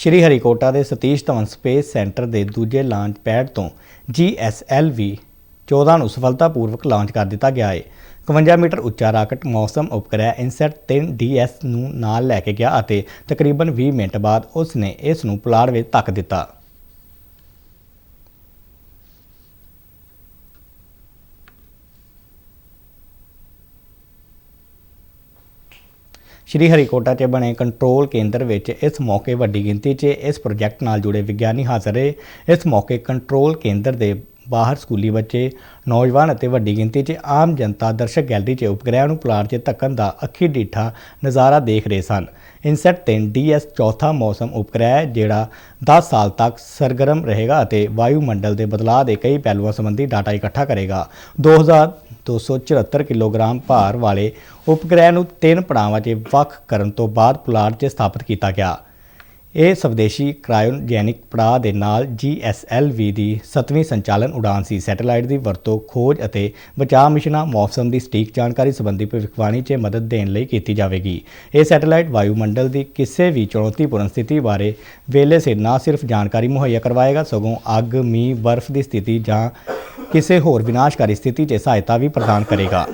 ਸ਼੍ਰੀ ਹਰੀਕੋਟਾ ਦੇ Satish Dhawan space centre ਦੇ ਦੂਜੇ ਲਾਂਚ ਪੈਡ ਤੋਂ GSLV 14 ਨੂੰ ਸਫਲਤਾਪੂਰਵਕ ਲਾਂਚ ਕਰ ਦਿੱਤਾ ਗਿਆ ਹੈ 51 ਮੀਟਰ ਉੱਚਾ ਰਾਕਟ ਮੌਸਮ ਉਪਗ੍ਰਹਿ ਇਨਸੈਟ 3 DS ਨੂੰ ਨਾਲ ਲੈ ਕੇ ਗਿਆ ਅਤੇ ਤਕਰੀਬਨ 20 ਮਿੰਟ ਬਾਅਦ ਉਸ ਨੇ ਇਸ ਨੂੰ ਪੁਲਾੜ ਵਿੱਚ ਧੱਕ ਦਿੱਤਾ। ਸ਼੍ਰੀ ਹਰੀਕੋਟਾ 'ਚ ਬਣੇ ਕੰਟਰੋਲ ਕੇਂਦਰ ਵਿੱਚ ਇਸ ਮੌਕੇ ਵੱਡੀ ਗਿਣਤੀ 'ਚ ਇਸ ਪ੍ਰੋਜੈਕਟ ਨਾਲ ਜੁੜੇ ਵਿਗਿਆਨੀ ਹਾਜ਼ਰ ਰਹੇ। ਇਸ ਮੌਕੇ ਕੰਟਰੋਲ ਕੇਂਦਰ ਦੇ ਬਾਹਰ ਸਕੂਲੀ ਬੱਚੇ, ਨੌਜਵਾਨ ਅਤੇ ਵੱਡੀ ਗਿਣਤੀ 'ਚ ਆਮ ਜਨਤਾ ਦਰਸ਼ਕ ਗੈਲਰੀ 'ਚ ਉਪਗ੍ਰਹਿ ਨੂੰ ਪੁਲਾੜ 'ਚ ਧੱਕਣ ਦਾ ਅੱਖੀ ਡੀਠਾ ਨਜ਼ਾਰਾ ਦੇਖ ਰਹੇ ਸਨ। ਇਨਸੈਟ 3 DS ਚੌਥਾ ਮੌਸਮ ਉਪਗ੍ਰਹਿ ਜਿਹੜਾ 10 ਸਾਲ ਤੱਕ ਸਰਗਰਮ ਰਹੇਗਾ ਅਤੇ ਵਾਯੂਮੰਡਲ ਦੇ ਬਦਲਾਅ ਦੇ ਕਈ ਪਹਿਲੂਆਂ ਸੰਬੰਧੀ ਡਾਟਾ ਇਕੱਠਾ ਕਰੇਗਾ। 2274 ਕਿਲੋਗ੍ਰਾਮ ਭਾਰ ਵਾਲੇ ਉਪਗ੍ਰਹਿ ਨੂੰ ਤਿੰਨ ਪੜਾਵਾਂ 'ਚ ਵੱਖ ਕਰਨ ਤੋਂ ਬਾਅਦ ਪੁਲਾੜ 'ਚ ਸਥਾਪਿਤ ਕੀਤਾ ਗਿਆ। ਇਹ ਸਵਦੇਸ਼ੀ ਕ੍ਰਾਇਓਜੈਨਿਕ ਪੜਾਅ ਦੇ ਨਾਲ GSLV ਦੀ 7ਵੀਂ ਸੰਚਾਲਨ ਉਡਾਨ ਸੀ। ਸੈਟੇਲਾਈਟ ਦੀ ਵਰਤੋਂ ਖੋਜ ਅਤੇ ਬਚਾਅ ਮਿਸ਼ਨਾਂ, ਮੌਸਮ ਦੀ ਸਟੀਕ ਜਾਣਕਾਰੀ ਸੰਬੰਧੀ ਭਵਿੱਖਬਾਣੀ 'ਚ ਮਦਦ ਦੇਣ ਲਈ ਕੀਤੀ ਜਾਵੇਗੀ। ਇਹ ਸੈਟੇਲਾਈਟ ਵਾਯੂਮੰਡਲ ਦੀ ਕਿਸੇ ਵੀ ਚੁਣੌਤੀਪੂਰਨ ਸਥਿਤੀ ਬਾਰੇ ਵੇਲੇ ਸਿਰ ਨਾ ਸਿਰਫ ਜਾਣਕਾਰੀ ਮੁਹੱਈਆ ਕਰਵਾਏਗਾ, ਸਗੋਂ ਅੱਗ, ਮੀਂਹ, ਬਰਫ਼ ਦੀ ਸਥਿਤੀ ਜਾਂ ਕਿਸੇ ਹੋਰ ਵਿਨਾਸ਼ਕਾਰੀ ਸਥਿਤੀ 'ਚ ਸਹਾਇਤਾ ਵੀ ਪ੍ਰਦਾਨ ਕਰੇਗਾ।